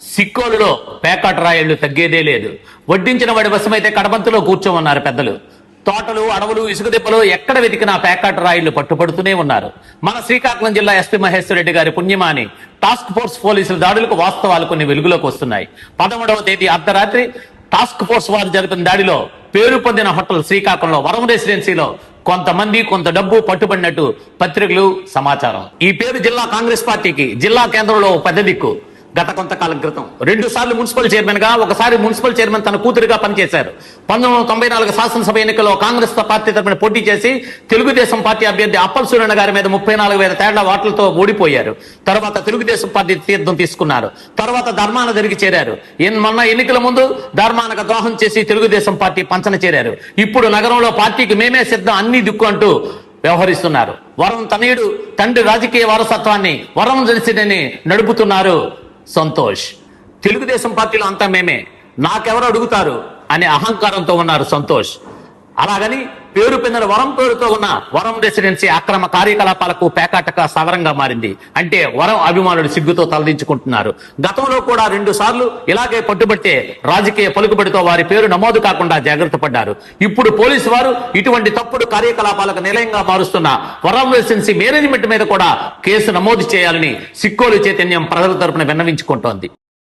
సిక్కోలులో పేకాట రాయళ్ళు తగ్గేదే లేదు. వడ్డించిన వాడి వశమైతే కడబంతులో కూర్చోమన్నారు పెద్దలు. తోటలు అడవులు ఇసుక దిబ్బలు ఎక్కడ వెతికినా పేకాట రాయిళ్ళు పట్టుపడుతూనే ఉన్నారు. మన శ్రీకాకుళం జిల్లా ఎస్పీ మహేశ్వర రెడ్డి గారి పుణ్యమాని టాస్క్ ఫోర్స్ పోలీసుల దాడులకు వాస్తవాలు కొన్ని వెలుగులోకి వస్తున్నాయి. పదమూడవ తేదీ అర్ధరాత్రి టాస్క్ ఫోర్స్ వారు జరిపిన దాడిలో పేరు పొందిన హోటల్ శ్రీకాకుళంలో వరం రెసిడెన్సీలో కొంతమంది కొంత డబ్బు పట్టుబడినట్టు పత్రికలు సమాచారం. ఈ పేరు జిల్లా కాంగ్రెస్ పార్టీకి జిల్లా కేంద్రంలో పెద్ద దిక్కు. గత కొంతకాలం క్రితం. రెండు సార్లు మున్సిపల్ చైర్మన్గా ఒకసారి మున్సిపల్ చైర్మన్ తన కూతురుగా పనిచేశారు. పంతొమ్మిది వందల తొంభై నాలుగు శాసనసభ ఎన్నికల్లో కాంగ్రెస్ పార్టీ తరపున పోటీ చేసి తెలుగుదేశం పార్టీ అభ్యర్థి అప్పల్ సూర్యన్న గారి మీద ముప్పై నాలుగు వేల తేడా ఓట్లతో ఓడిపోయారు. తర్వాత తెలుగుదేశం పార్టీ తీర్థం తీసుకున్నారు. తర్వాత ధర్మాన జరిగి చేరారు. మొన్న ఎన్నికల ముందు ధర్మానకు ద్రోహం చేసి తెలుగుదేశం పార్టీ పంచన చేరారు. ఇప్పుడు నగరంలో పార్టీకి మేమే సిద్ధం అన్ని దిక్కు అంటూ వ్యవహరిస్తున్నారు. వరం తనయుడు తండ్రి రాజకీయ వారసత్వాన్ని వరం జనిసిడని నడుపుతున్నారు సంతోష్. తెలుగుదేశం పార్టీలో అంతా మేమే. నాకెవరు అడుగుతారు? అనే అహంకారంతో ఉన్నారు సంతోష్. అలాగని పేరు పొందిన వరం పేరుతో ఉన్న వరం రెసిడెన్సీ అక్రమ కార్యకలాపాలకు పేకాటక సవరంగా మారింది. అంటే వరం అభిమానులు సిగ్గుతో తలదించుకుంటున్నారు. గతంలో కూడా రెండు సార్లు ఇలాగే పట్టుబడితే రాజకీయ పలుకుబడితో వారి పేరు నమోదు కాకుండా జాగ్రత్త పడ్డారు. ఇప్పుడు పోలీసు వారు ఇటువంటి తప్పుడు కార్యకలాపాలకు నిలయంగా మారుస్తున్న వరం రెసిడెన్సీ మేనేజ్మెంట్ మీద కూడా కేసు నమోదు చేయాలని సిక్కోలు చైతన్యం ప్రజల తరపున విన్నవించుకుంటోంది.